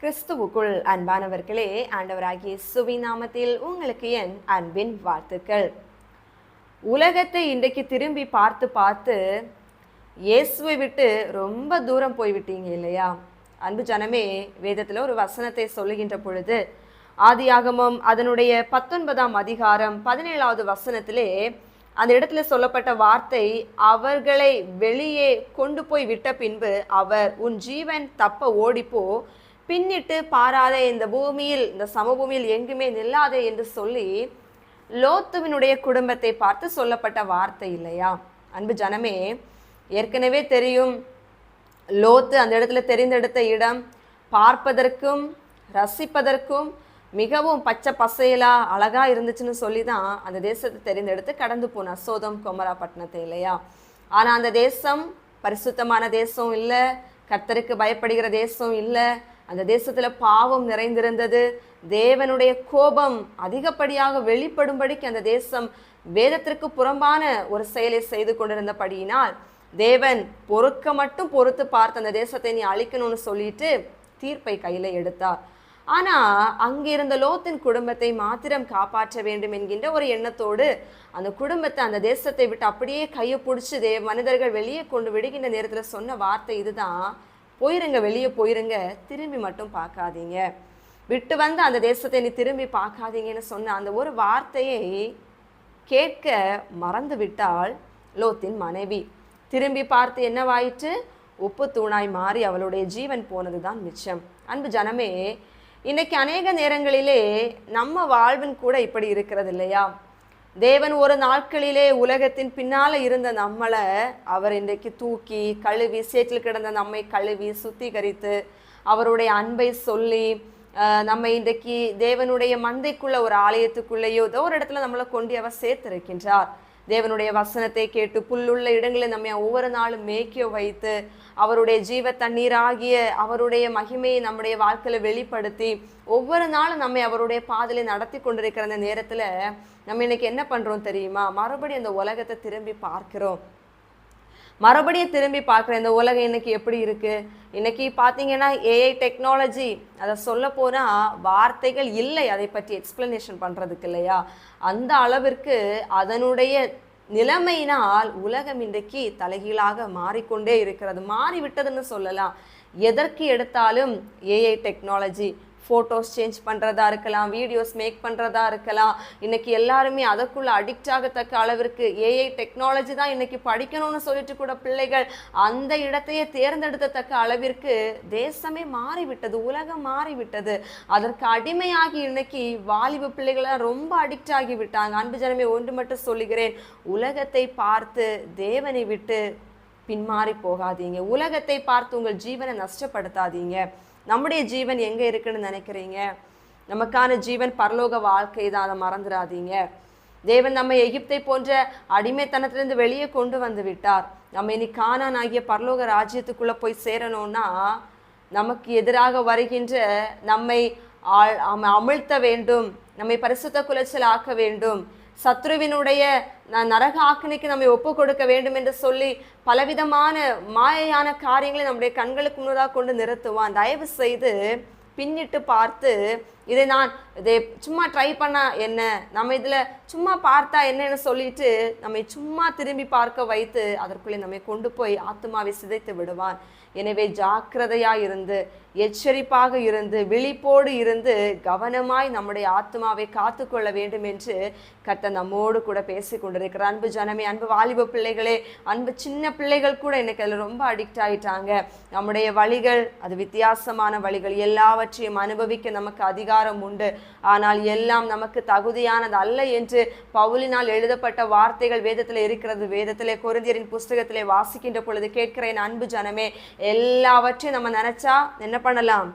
கிறிஸ்துவுக்குள் அன்பானவர்களே ஆண்டவராகிய சுவி நாமத்தில் உங்களுக்கு என் அன்பின் வாழ்த்துக்கள். உலகத்தை இன்றைக்கு திரும்பி பார்த்து பார்த்து இயேசுவை விட்டு ரொம்ப தூரம் போய்விட்டீங்க இல்லையா? அன்பு ஜனமே வேதத்தில் ஒரு வசனத்தை சொல்லுகின்ற பொழுது ஆதியாகமம் அதனுடைய பத்தொன்பதாம் அதிகாரம் பதினேழாவது வசனத்திலே அந்த இடத்துல சொல்லப்பட்ட வார்த்தை அவர்களை வெளியே கொண்டு போய் விட்ட பின்பு அவர் உன் ஜீவன் தப்ப ஓடிப்போ பின்னிட்டு பாராத இந்த பூமியில் இந்த சமபூமியில் எங்குமே நில்லாதே என்று சொல்லி லோத்துவினுடைய குடும்பத்தை பார்த்து சொல்லப்பட்ட வார்த்தை இல்லையா? அன்பு ஜனமே ஏற்கனவே தெரியும் லோத்து அந்த இடத்துல தெரிந்தெடுத்த இடம் பார்ப்பதற்கும் ரசிப்பதற்கும் மிகவும் பச்சை பசையலா அழகா இருந்துச்சுன்னு சொல்லி தான் அந்த தேசத்தை தெரிந்தெடுத்து கடந்து போன சோதம் கொமரா பட்டணத்தை இல்லையா? ஆனால் அந்த தேசம் பரிசுத்தமான தேசம் இல்லை கர்த்தருக்கு பயப்படுகிற தேசம் இல்லை அந்த தேசத்தில் பாவம் நிறைந்திருந்தது. தேவனுடைய கோபம் அதிகப்படியாக வெளிப்படும்படிக்கு அந்த தேசம் வேதத்திற்கு புறம்பான ஒரு செயலை செய்து கொண்டிருந்தபடியினால் தேவன் பொறுக்க மட்டும் பொறுத்து பார்த்து அந்த தேசத்தை நீ அழிக்கணும்னு சொல்லிட்டு தீர்ப்பை கையில் எடுத்தார். ஆனா அங்கிருந்த லோத்தின் குடும்பத்தை மாத்திரம் காப்பாற்ற வேண்டும் என்கின்ற ஒரு எண்ணத்தோடு அந்த குடும்பத்தை அந்த தேசத்தை விட்டு அப்படியே கையை பிடிச்சி தேவ மனிதர்கள் வெளியே கொண்டு விடுகின்ற நேரத்தில் சொன்ன வார்த்தை இதுதான். போயிருங்க வெளியே போயிருங்க திரும்பி மட்டும் பார்க்காதீங்க. விட்டு வந்து அந்த தேசத்தை நீ திரும்பி பார்க்காதீங்கன்னு சொன்ன அந்த ஒரு வார்த்தையை கேட்க மறந்து விட்டாள் லோத்தின் மனைவி. திரும்பி பார்த்து என்னவாயிற்று? உப்பு தூணாய் மாறி அவளுடைய ஜீவன் போனதுதான் மிச்சம். அன்பு ஜனமே இன்னைக்கு அநேக நேரங்களிலே நம்ம வாழ்வின் கூட இப்படி இருக்கிறது இல்லையா? தேவன் ஒரு நாட்களிலே உலகத்தின் பின்னால இருந்த நம்மளை அவர் இன்றைக்கு தூக்கி கழுவி சேற்றில் கிடந்த நம்மை கழுவி சுத்திகரித்து அவருடைய அன்பை சொல்லி நம்ம இன்றைக்கு தேவனுடைய மந்தைக்குள்ள ஒரு ஆலயத்துக்குள்ளேயோ ஏதோ ஒரு இடத்துல நம்மளை கொண்டு அவர் சேர்த்திருக்கின்றார். தேவனுடைய வசனத்தை கேட்டு புல்லுள்ள இடங்களில் நம்மை ஒவ்வொரு நாளும் மேய்க்க வைத்து அவருடைய ஜீவ தண்ணீராகிய அவருடைய மகிமையை நம்முடைய வாழ்க்கையில வெளிப்படுத்தி ஒவ்வொரு நாளும் நம்மை அவருடைய பாதையில நடத்தி கொண்டிருக்கிற அந்த நேரத்துல நம்ம இன்னைக்கு என்ன பண்றோம் தெரியுமா? மறுபடியும் அந்த உலகத்தை திரும்பி பார்க்கிறோம். மறுபடியும் திரும்பி பார்க்குற இந்த உலகம் இன்னைக்கு எப்படி இருக்கு? இன்னைக்கு பார்த்தீங்கன்னா ஏஐ டெக்னாலஜி அதை சொல்ல போனால் வார்த்தைகள் இல்லை அதை பற்றி எக்ஸ்பிளனேஷன் பண்ணுறதுக்கு இல்லையா? அந்த அளவிற்கு அதனுடைய நிலைமையினால் உலகம் இன்றைக்கு தலைகீழாக மாறிக்கொண்டே இருக்கிறது. மாறிவிட்டதுன்னு சொல்லலாம். எதற்கு எடுத்தாலும் ஏஐ டெக்னாலஜி ஃபோட்டோஸ் சேஞ்ச் பண்ணுறதா இருக்கலாம் வீடியோஸ் மேக் பண்ணுறதா இருக்கலாம். இன்றைக்கி எல்லாருமே அதற்குள்ள அடிக்ட் ஆகத்தக்க அளவிற்கு ஏஐ டெக்னாலஜி தான் இன்றைக்கி படிக்கணும்னு சொல்லிட்டு கூட பிள்ளைகள் அந்த இடத்தையே தேர்ந்தெடுத்தத்தக்க அளவிற்கு தேசமே மாறிவிட்டது உலகம் மாறிவிட்டது. அதற்கு அடிமையாகி இன்னைக்கு வாலிப பிள்ளைகளாம் ரொம்ப அடிக்ட் ஆகிவிட்டாங்க அன்பு ஜனமே ஒன்று மட்டும் சொல்லுகிறேன். உலகத்தை பார்த்து தேவனை விட்டு பின்மாறி போகாதீங்க. உலகத்தை பார்த்து உங்கள் ஜீவனை நஷ்டப்படுத்தாதீங்க. நம்முடைய ஜீவன் எங்க இருக்குன்னு நினைக்கிறீங்க? நமக்கான ஜீவன் பரலோக வாழ்க்கை தான் அதை மறந்துடாதீங்க தேவன் நம்ம எகிப்தை போன்ற அடிமைத்தனத்திலிருந்து வெளியே கொண்டு வந்து விட்டார். நம்ம இனி காணான் ஆகிய பரலோக ராஜ்யத்துக்குள்ள போய் சேரணும்னா நமக்கு எதிராக வருகின்ற நம்மை ஆள்- அமிழ்த்த வேண்டும். நம்மை பரிசுத்த குலைச்சல் ஆக்க வேண்டும். சத்ருவினுடைய நரக ஆக்கினைக்கு நம்மை ஒப்பு கொடுக்க வேண்டும் என்று சொல்லி பலவிதமான மாயையான காரியங்களை நம்முடைய கண்களுக்கு முன்னதாக கொண்டு நிறுத்துவான். தயவு செய்து பின்னிட்டு பார்த்து இதை நான் இதை சும்மா ட்ரை பண்ணா என்ன? நம்ம இதில் சும்மா பார்த்தா என்னன்னு சொல்லிட்டு நம்மை சும்மா திரும்பி பார்க்க வைத்து அதற்குள்ளே நம்மை கொண்டு போய் ஆத்மாவை சிதைத்து விடுவான். எனவே ஜாக்கிரதையாக இருந்து எச்சரிப்பாக இருந்து விழிப்போடு இருந்து கவனமாய் நம்முடைய ஆத்மாவை காத்துக்கொள்ள வேண்டும் என்று கர்த்தர் நம்மோடு கூட பேசி கொண்டிருக்கிற அன்பு ஜனமே அன்பு வாலிப பிள்ளைகளே அன்பு சின்ன பிள்ளைகள் கூட எனக்கு அதில் ரொம்ப அடிக்ட் ஆகிட்டாங்க நம்முடைய வழிகள் அது வித்தியாசமான வழிகள் எல்லாவற்றையும் அனுபவிக்க நமக்கு அதிகாரம் உண்டு. ஆனால் எல்லாம் நமக்கு தகுதியானது அல்ல என்று பவுலினால் எழுதப்பட்ட வார்த்தைகள் வேதத்தில் இருக்கிறது. வேதத்திலே குருந்தியரின் புஸ்தகத்திலே வாசிக்கின்ற பொழுது கேட்கிறேன் அன்பு ஜனமே எல்லாவற்றையும் நம்ம நினச்சா என்ன பண்ணலாம்?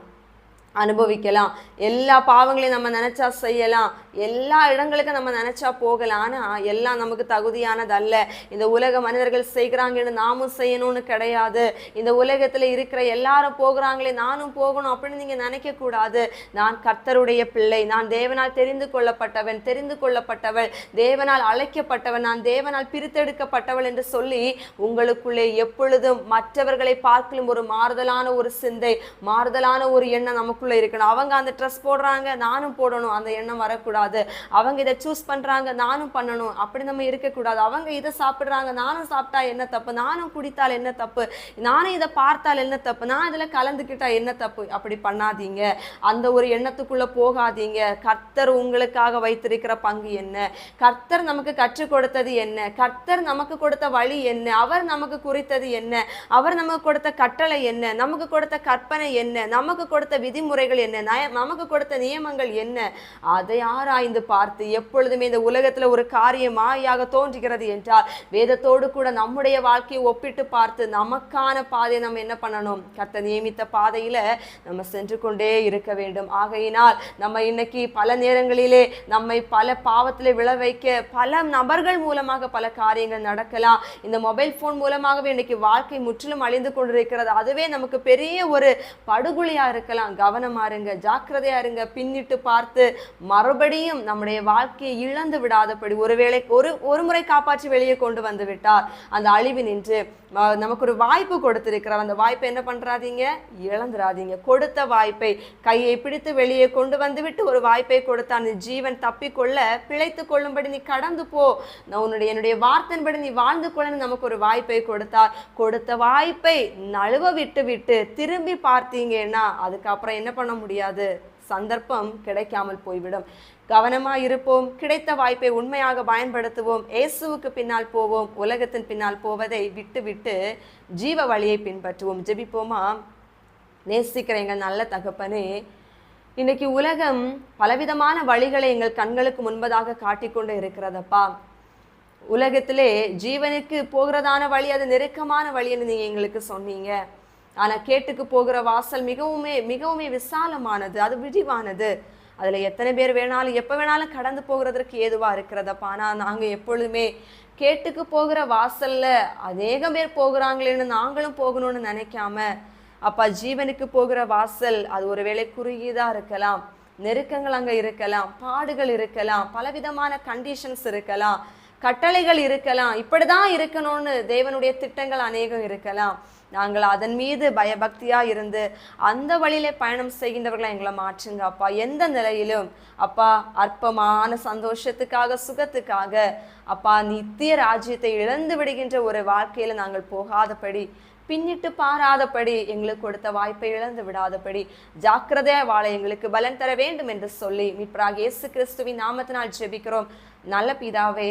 அனுபவிக்கலாம். எல்லா பாவங்களையும் நம்ம நினச்சா செய்யலாம். எல்லா இடங்களுக்கும் நம்ம நினச்சா போகலாம். ஆனால் எல்லாம் நமக்கு தகுதியானது அல்ல இந்த உலக மனிதர்கள் செய்கிறாங்கன்னு நாமும் செய்யணும்னு கிடையாது. இந்த உலகத்தில் இருக்கிற எல்லாரும் போகிறாங்களே நானும் போகணும் அப்படின்னு நீங்கள் நினைக்கக்கூடாது. நான் கர்த்தருடைய பிள்ளை. நான் தேவனால் தெரிந்து கொள்ளப்பட்டவன் தெரிந்து கொள்ளப்பட்டவள். தேவனால் அழைக்கப்பட்டவன் நான் தேவனால் பிரித்தெடுக்கப்பட்டவள் என்று சொல்லி உங்களுக்குள்ளே எப்பொழுதும் மற்றவர்களை பார்க்கலும் ஒரு மாறுதலான ஒரு சிந்தை மாறுதலான ஒரு எண்ணம் நமக்கு நமக்குள்ள இருக்கணும். அவங்க அந்த ட்ரெஸ் போடுறாங்க நானும் போடணும். அந்த எண்ணம் வரக்கூடாது. அவங்க இதை சூஸ் பண்ணுறாங்க நானும் பண்ணணும். அப்படி நம்ம இருக்கக்கூடாது. அவங்க இதை சாப்பிடுறாங்க நானும் சாப்பிட்டா என்ன தப்பு? நானும் குடித்தால் என்ன தப்பு? நானும் இதை பார்த்தால் என்ன தப்பு? நான் இதில் கலந்துக்கிட்டா என்ன தப்பு? அப்படி பண்ணாதீங்க. அந்த ஒரு எண்ணத்துக்குள்ளே போகாதீங்க. கர்த்தர் உங்களுக்காக வைத்திருக்கிற பங்கு என்ன? கர்த்தர் நமக்கு கற்றுக் கொடுத்தது என்ன? கர்த்தர் நமக்கு கொடுத்த வழி என்ன? அவர் நமக்கு குறித்தது என்ன? அவர் நமக்கு கொடுத்த கட்டளை என்ன? நமக்கு கொடுத்த கற்பனை என்ன? நமக்கு கொடுத்த விதிமுறைகள் என்ன? நமக்கு கொடுத்த நியமங்கள் என்ன? அதை ஆராய்ந்து பார்த்து எப்பொழுதுமே இந்த உலகத்தில் ஒரு காரியம் மாயாக தோன்றுகிறது என்றால் வேதத்தோடு கூட நம்முடைய வாழ்க்கையை ஒப்பிட்டு பார்த்து நமக்கான பாதையை நம்ம என்ன பண்ணணும்? கத்த நியமித்த பாதையில் நம்ம சென்று கொண்டே இருக்க வேண்டும். ஆகையினால் நம்ம இன்னைக்கு பல நேரங்களிலே நம்மை பல பாவத்தில் விழ வைக்க பல நபர்கள் மூலமாக பல காரியங்கள் நடக்கலாம். இந்த மொபைல் ஃபோன் மூலமாகவே இன்னைக்கு வாழ்க்கை முற்றிலும் அழிந்து கொண்டிருக்கிறது. அதுவே நமக்கு பெரிய ஒரு படுகொலையாக இருக்கலாம். கவனம் இருங்க ஜாக்கிரதையா இருங்க. பின்னிட்டு பார்த்து மறுபடியும் நம்முடைய வாழ்க்கையை இழந்து விடாதபடி ஒருவேளை ஒரு ஒரு முறை காப்பாற்றி வெளியே கொண்டு வந்து விட்டார். அந்த அழிவு நின்று நமக்கு ஒரு வாய்ப்பு கொடுத்திருக்கிறார். அந்த வாய்ப்பை என்ன பண்றாதீங்க? இழந்துடாதீங்க கொடுத்த வாய்ப்பை கையை பிடித்து வெளியே கொண்டு வந்துவிட்டு ஒரு வாய்ப்பை கொடுத்த அந்த ஜீவன் தப்பிக்கொள்ள பிழைத்து கொள்ளும்படி நீ கடந்து போ. நான் உன்னுடைய என்னுடைய வார்த்தையின்படி நீ வாழ்ந்து கொள்ளன்னு நமக்கு ஒரு வாய்ப்பை கொடுத்தார். கொடுத்த வாய்ப்பை நழுவ விட்டு விட்டு திரும்பி பார்த்தீங்கன்னா அதுக்கப்புறம் என்ன பண்ண முடியாது. சந்தர்ப்பம் கிடைக்காமல் போய்விடும். கவனமா இருப்போம் கிடைத்த வாய்ப்பை உண்மையாக பயன்படுத்துவோம். இயேசுவுக்கு பின்னால் போவோம். உலகத்தின் பின்னால் போவதை விட்டு விட்டு ஜீவ வழியை பின்பற்றுவோம். ஜெபிப்போமா? நேசிக்கிற எங்கள் நல்ல தகப்பனே இன்னைக்கு உலகம் பலவிதமான வழிகளை எங்கள் கண்களுக்கு முன்பதாக காட்டிக்கொண்டு இருக்கிறதப்பா. உலகத்திலே ஜீவனுக்கு போகிறதான வழி அது நெருக்கமான வழின்னு நீங்க எங்களுக்கு சொன்னீங்க. ஆனால் கேட்டுக்கு போகிற வாசல் மிகவுமே மிகவுமே விசாலமானது அது விரிவானது. அதில் எத்தனை பேர் வேணாலும் எப்போ வேணாலும் கடந்து போகிறதற்கு ஏதுவாக இருக்கிறதப்பா? ஆனால் நாங்கள் எப்பொழுதுமே கேட்டுக்கு போகிற வாசலில் அநேகம் பேர் போகிறாங்களேன்னு நாங்களும் போகணும்னு நினைக்காம அப்பா ஜீவனுக்கு போகிற வாசல் அது ஒருவேளை குறுகியதாக இருக்கலாம் நெருக்கங்கள் அங்கே இருக்கலாம் பாடுகள் இருக்கலாம் பலவிதமான கண்டிஷன்ஸ் இருக்கலாம். கட்டளைகள் இருக்கலாம். இப்படிதான் இருக்கணும்னு தேவனுடைய திட்டங்கள் அநேகம் இருக்கலாம். நாங்கள் அதன் மீது பயபக்தியா இருந்து அந்த வழியிலே பயணம் செய்கின்றவர்களை எங்களை மாற்றுங்க அப்பா. எந்த நிலையிலும் அப்பா அற்பமான சந்தோஷத்துக்காக சுகத்துக்காக அப்பா நித்திய ராஜ்யத்தை இழந்து விடுகின்ற ஒரு வாழ்க்கையில நாங்கள் போகாதபடி பின்னிட்டு பாராதபடி எங்களுக்கு கொடுத்த வாய்ப்பை இழந்து விடாதபடி ஜாக்கிரதையா வாழ எங்களுக்கு பலன் தர வேண்டும் என்று சொல்லி மீட்பராக இயேசு கிறிஸ்துவின் நாமத்தினால் ஜெபிக்கிறோம். நல்ல பிதாவே